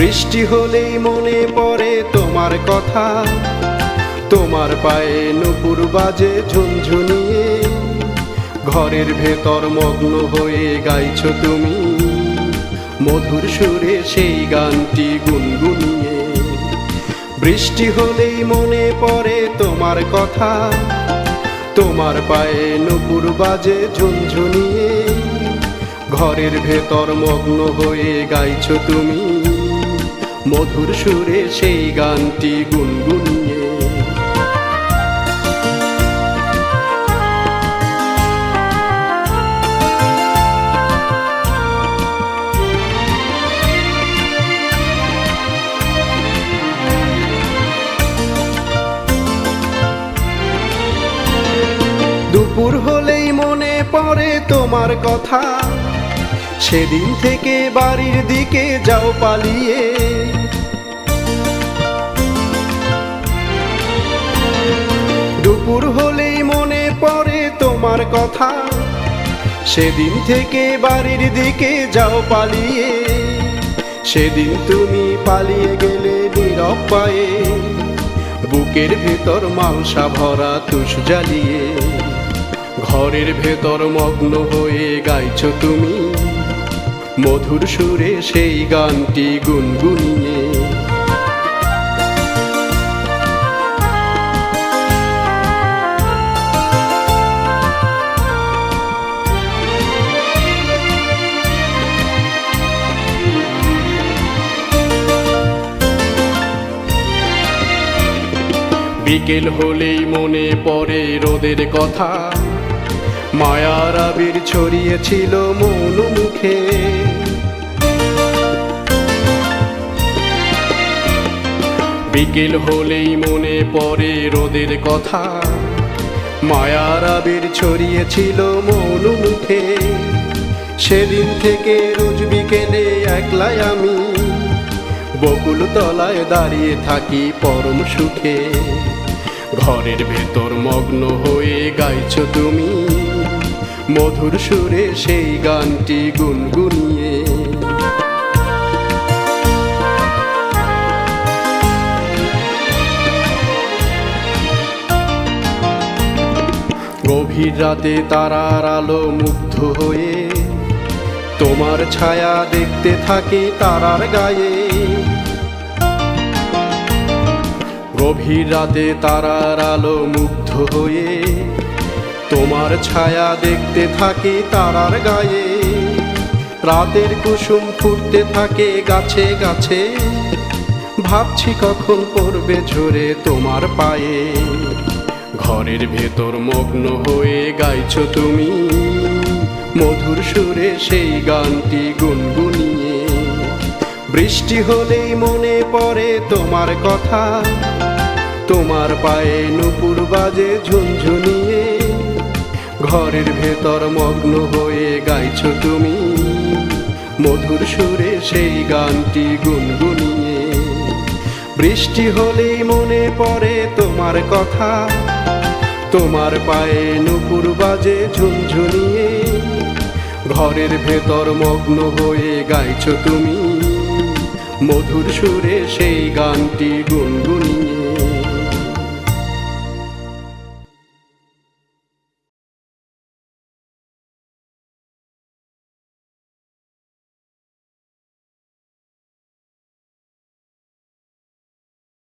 বৃষ্টি হলেই মনে পড়ে তোমার কথা। তোমার পায়ে নুপুর বাজে ঝুনঝুনিয়ে। ঘরের ভেতর মগ্ন হয়ে গাইছ তুমি। মধুর সুরে সেই গানটি গুনগুনিয়ে। বৃষ্টি হলেই মনে পড়ে তোমার কথা। তোমার পায়ে নুপুর বাজে ঝুনঝুনিয়ে। ঘরের ভেতর মগ্ন হয়ে গাইছ তুমি। মধুর সুরে সেই গানটি গুনগুনিয়ে। দুপুর হলেই মনে পড়ে তোমার কথা। সেদিন থেকে বাড়ির দিকে যাও পালিয়ে। দুপুর হলেই মনে পড়ে তোমার কথা। সেদিন থেকে বাড়ির দিকে যাও পালিয়ে। সেদিন তুমি পালিয়ে গেলে নীরব পায়ে। বুকের ভেতর মাংসা ভরা তুষ জ্বালিয়ে। ঘরের ভেতর মগ্ন হয়ে গাইছো তুমি। মধুর সুরে সেই গানটি গুনগুনিয়ে। বিকেল হলেই মনে পড়ে রোদের কথা। মায়ার আবির ছড়িয়েছিল মন মুখে। বিকেল হলেই মনে পড়ে রোদের কথা। মায়ার আবির ছড়িয়েছিল মন মুখে। সেদিন থেকে রোজ বিকেলে একলাই আমি। বকুল তলায় দাঁড়িয়ে থাকি পরম সুখে। ঘরের ভেতর মগ্ন হয়ে গাইছ তুমি। মধুর সুরে সেই গানটি গুনগুনিয়ে। গভীর রাতে তারার আলো মুগ্ধ হয়ে তোমার ছায়া দেখতে থাকে তারার গায়ে। গভীর রাতে তারার আলো মুগ্ধ হয়ে তোমার ছায়া দেখতে থাকি তারার গায়ে। রাতের কুসুম ফুটতে থাকে গাছে গাছে। ভাবছি কখন পড়বে ঝরে তোমার পায়ে। ঘরের ভেতর মগ্ন হয়ে গাইছো তুমি মধুর সুরে সেই গানটি গুনগুনিয়ে। বৃষ্টি হলেই মনে পড়ে তোমার কথা। তোমার পায়ে নুপুর বাজে ঝুনঝুনিয়ে। ঘরের ভেতর মগ্ন হয়ে গাইছ তুমি। মধুর সুরে সেই গানটি গুনগুনিয়ে। বৃষ্টি হলেই মনে পড়ে তোমার কথা। তোমার পায়ে নুপুর বাজে ঝুনঝুনিয়ে। ঘরের ভেতর মগ্ন হয়ে গাইছ তুমি। মধুর সুরে সেই গানটি গুনগুন